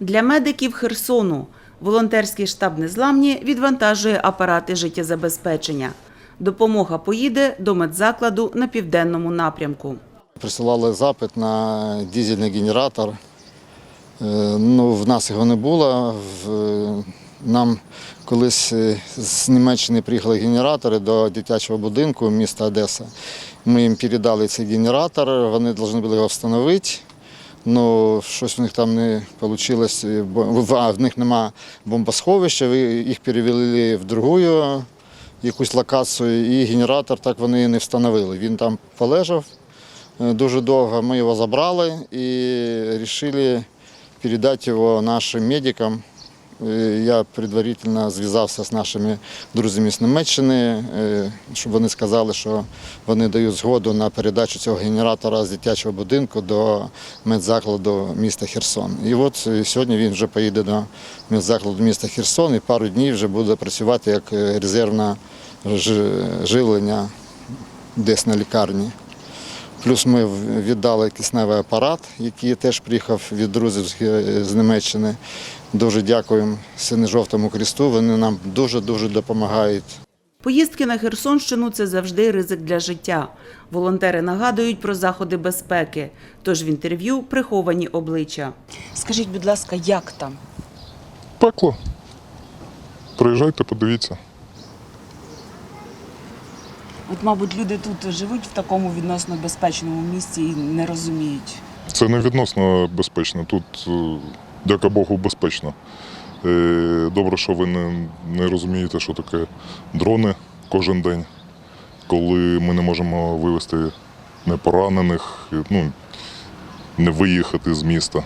Для медиків Херсону волонтерський штаб Незламні відвантажує апарати життєзабезпечення. Допомога поїде до медзакладу на південному напрямку. Присилали запит на дизельний генератор. Е, Ну, в нас його не було. Нам колись е, з Німеччини приїхали генератори до дитячого будинку міста Одеса. Ми їм передали цей генератор, вони повинні були його встановити. Ну, щось в них там не вийшло, в них нема бомбосховища, ви- їх перевели в другу якусь локацію, і генератор так вони не встановили. Він там полежав е, дуже довго. Ми його забрали і вирішили передати його нашим медикам. Е, Я предварительно зв'язався з нашими друзями з Німеччини, е, щоб вони сказали, що вони дають згоду на передачу цього генератора з дитячого будинку до медзакладу міста Херсон. І от е, сьогодні він вже поїде до медзакладу міста Херсон і пару днів вже буде працювати як резервне живлення десь на лікарні. Плюс ми віддали кисневий апарат, який теж приїхав від друзів з Німеччини. Дуже дякуємо Сине-Жовтому Крісту. Вони нам дуже-дуже допомагають. Поїздки на Херсонщину це завжди ризик для життя. Волонтери нагадують про заходи безпеки, тож в інтерв'ю приховані обличчя. Скажіть, будь ласка, як там? Пекло. Приїжджайте, подивіться. От, мабуть, люди тут живуть в такому відносно безпечному місці і не розуміють. Це не відносно безпечно. Тут, е, дяка Богу, безпечно. Е, Добре, що ви не, не розумієте, що таке дрони кожен день, коли ми не можемо вивезти непоранених, ну, не виїхати з міста.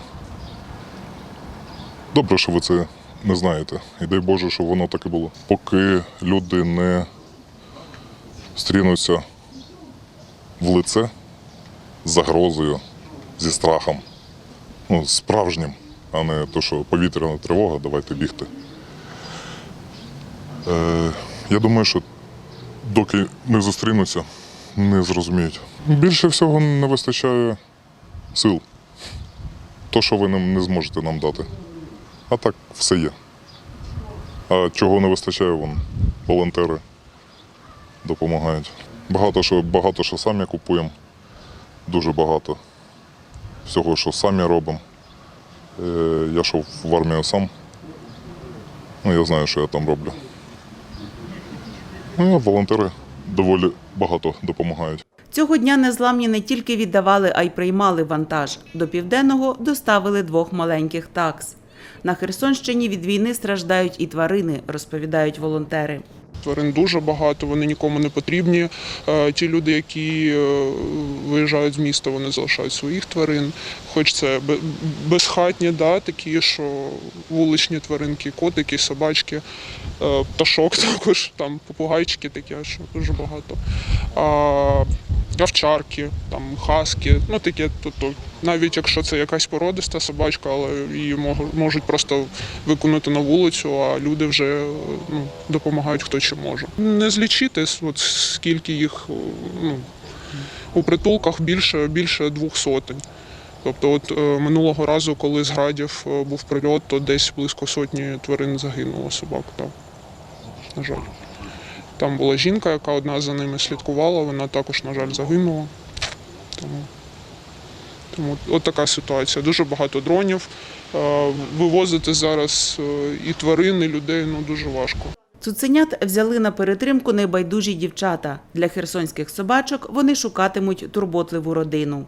Добре, що ви це не знаєте. І дай Боже, щоб воно так і було. Поки люди не стрінуться в лице з загрозою, зі страхом. Ну, справжнім, а не то, що повітряна тривога, давайте бігти. Е, я думаю, що доки не зустрінуться, не зрозуміють. Більше всього не вистачає сил. То, що ви не зможете нам дати. А так все є. А чого не вистачає, вон, волонтери допомагають. Багато що, багато що самі купуємо. Дуже багато всього, що самі робимо. Е, Я йшов в армію сам. Ну, я знаю, що я там роблю. Ну, волонтери доволі багато допомагають. Цього дня незламні не тільки віддавали, а й приймали вантаж. До південного доставили двох маленьких такс. На Херсонщині від війни страждають і тварини, розповідають волонтери. Тварин дуже багато, вони нікому не потрібні. Е, Ті люди, які е, виїжджають з міста, вони залишають своїх тварин. Хоч це безхатні, да, такі, що вуличні тваринки, котики, собачки, е, пташок також, там попугайчики такі, що дуже багато. Овчарки, там хаски, ну таке, навіть якщо це якась породиста собачка, але її можуть просто виконати на вулицю, а люди вже ну, допомагають хто чи може. Не злічити, от скільки їх ну, у притулках більше, більше двох сотень. Тобто, от е, минулого разу, коли з градів е, був прильот, то десь близько сотні тварин загинуло собак. Так. На жаль. Там була жінка, яка одна за ними слідкувала, вона також, на жаль, загинула. Тому, от така ситуація. Дуже багато дронів. Е, Вивозити зараз е, і тварин, і людей ну, дуже важко. Цуценят взяли на перетримку найбайдужі дівчата. Для херсонських собачок вони шукатимуть турботливу родину.